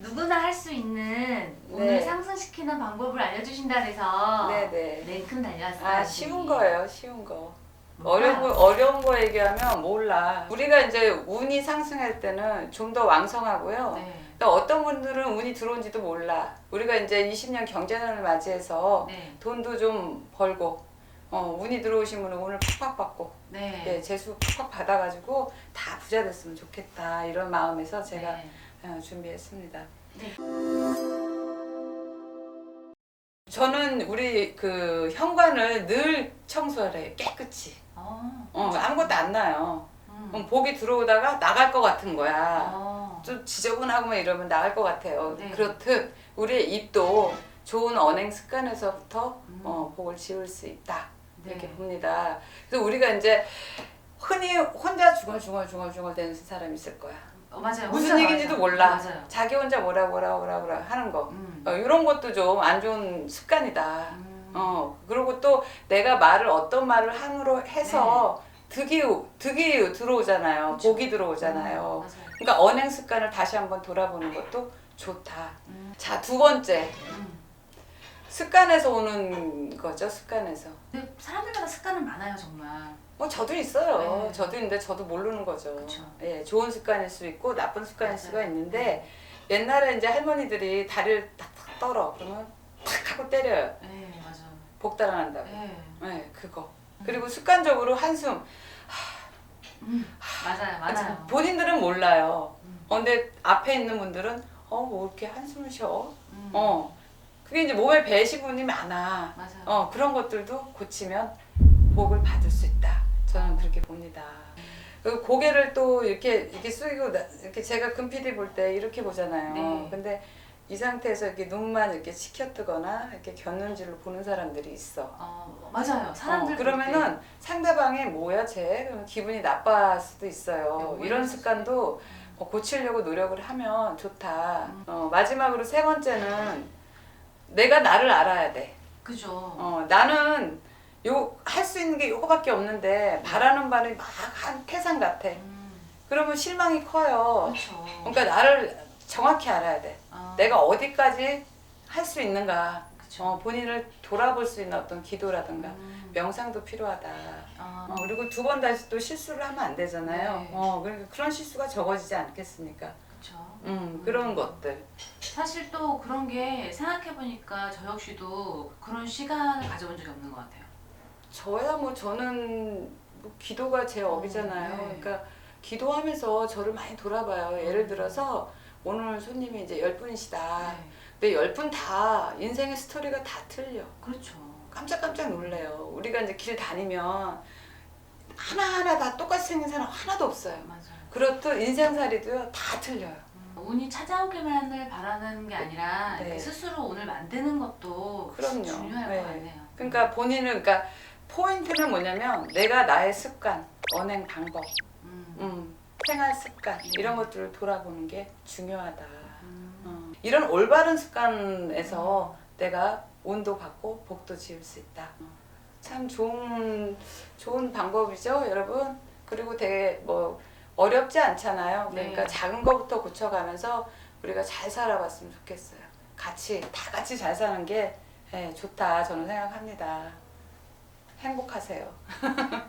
누구나 할 수 있는 오늘 네. 상승시키는 방법을 알려주신다 그래서 네네. 냉큼 달려왔어요. 아 쉬운 거예요, 쉬운 거. 어려운 거 어려운 거 얘기하면 몰라. 우리가 이제 운이 상승할 때는 좀 더 왕성하고요. 네. 또 어떤 분들은 운이 들어온지도 몰라. 우리가 이제 20년 경제난을 맞이해서 네. 돈도 좀 벌고 어, 운이 들어오신 분은 운을 팍팍 받고 네. 네, 재수 팍팍 받아가지고 다 부자 됐으면 좋겠다 이런 마음에서 제가 네. 어, 준비했습니다. 네. 저는 우리 그 현관을 늘 청소를 해 깨끗이. 어. 어, 아무것도 안 나요. 음. 그럼 복이 들어오다가 나갈 것 같은 거야. 어. 좀 지저분하고 막 이러면 나갈 것 같아요. 네. 그렇듯 우리의 입도 좋은 언행 습관에서부터 음. 어, 복을 지을 수 있다. 네. 이렇게 봅니다. 그래서 우리가 이제 흔히 혼자 중얼중얼 중얼중얼 되는 사람이 있을 거야. 어, 맞아요. 무슨 얘기인지도 맞아요. 몰라. 맞아요. 자기 혼자 뭐라 뭐라 뭐라 뭐라 하는 거. 음. 어, 이런 것도 좀 안 좋은 습관이다. 음. 어 그리고 또 내가 말을 어떤 말을 함으로 해서 득이 득이 들어오잖아요. 네. 그쵸. 복이 들어오잖아요. 음. 그러니까 언행 습관을 다시 한번 돌아보는 것도 좋다. 음. 자두 번째 음. 습관에서 오는 거죠. 습관에서. 근데 사람들마다 습관은 많아요 정말. 뭐 저도 있어요. 네. 저도 있는데 저도 모르는 거죠. 그쵸. 예, 좋은 습관일 수 있고 나쁜 습관일 맞아요. 수가 있는데 옛날에 이제 할머니들이 다리를 탁탁 떨어 그러면 탁 하고 때려요. 네 맞아. 복 달아난다고. 네. 네, 그거. 그리고 습관적으로 한숨. 음. 맞아요 맞아요. 본인들은 몰라요. 음. 어, 근데 앞에 있는 분들은 어, 뭐 이렇게 한숨을 쉬어? 음. 어. 그게 이제 몸에 배시분이 많아. 맞아요. 어, 그런 것들도 고치면 복을 받을 수 있다. 저는 그렇게 봅니다. 그리고 고개를 또 이렇게 이렇게 숙이고 나- 이렇게 제가 금피디 볼 때 이렇게 보잖아요. 네. 근데 이 상태에서 이렇게 눈만 이렇게 치켜뜨거나 이렇게 곁눈질로 보는 사람들이 있어. 어 맞아요. 사람들 어, 그러면은 상대방이 뭐야 쟤? 그러면 기분이 나빠할 수도 있어요. 네, 이런 오해할 습관도 어, 고치려고 노력을 하면 좋다. 음. 어, 마지막으로 세 번째는 내가 나를 알아야 돼. 그죠. 어, 나는 요 할 수 있는 게 요거밖에 없는데 바라는 바람이 막한 태산 같아. 음. 그러면 실망이 커요. 그렇죠. 그러니까 나를 정확히 알아야 돼. 아, 내가 어디까지 할 수 있는가. 그쵸. 어, 본인을 돌아볼 수 있는 어떤 기도라든가 음. 명상도 필요하다. 아, 어, 그리고 두 번 다시 또 실수를 하면 안 되잖아요. 네. 어, 그러니까 그런 실수가 적어지지 않겠습니까? 그쵸. 음, 그런 것들. 사실 또 그런 게 생각해 보니까 저 역시도 그런 시간을 가져본 적이 없는 것 같아요. 저야 뭐 저는 뭐 기도가 제 업이잖아요. 네. 그러니까 기도하면서 저를 많이 돌아봐요. 예를 들어서 오늘 손님이 이제 열 분이시다. 네. 근데 열 분 다 인생의 스토리가 다 틀려. 그렇죠. 깜짝깜짝 놀래요. 우리가 이제 길 다니면 하나하나 다 똑같이 생긴 사람 하나도 없어요. 맞아요. 그렇듯 인생살이도요 다 틀려요. 음, 운이 찾아오기만을 바라는 게 아니라 네. 스스로 운을 만드는 것도 그럼요. 중요할 네. 것 같네요. 그러니까 본인은 그러니까 포인트는 뭐냐면 내가 나의 습관, 언행 방법, 음. 음, 생활 습관 네. 이런 것들을 돌아보는 게 중요하다. 음. 어, 이런 올바른 습관에서 내가 운도 받고 복도 지을 수 있다. 어, 참 좋은 좋은 방법이죠, 여러분. 그리고 되게 뭐 어렵지 않잖아요. 그러니까 네. 작은 거부터 고쳐가면서 우리가 잘 살아봤으면 좋겠어요. 같이 다 같이 잘 사는 게 예, 좋다 저는 생각합니다. 행복하세요.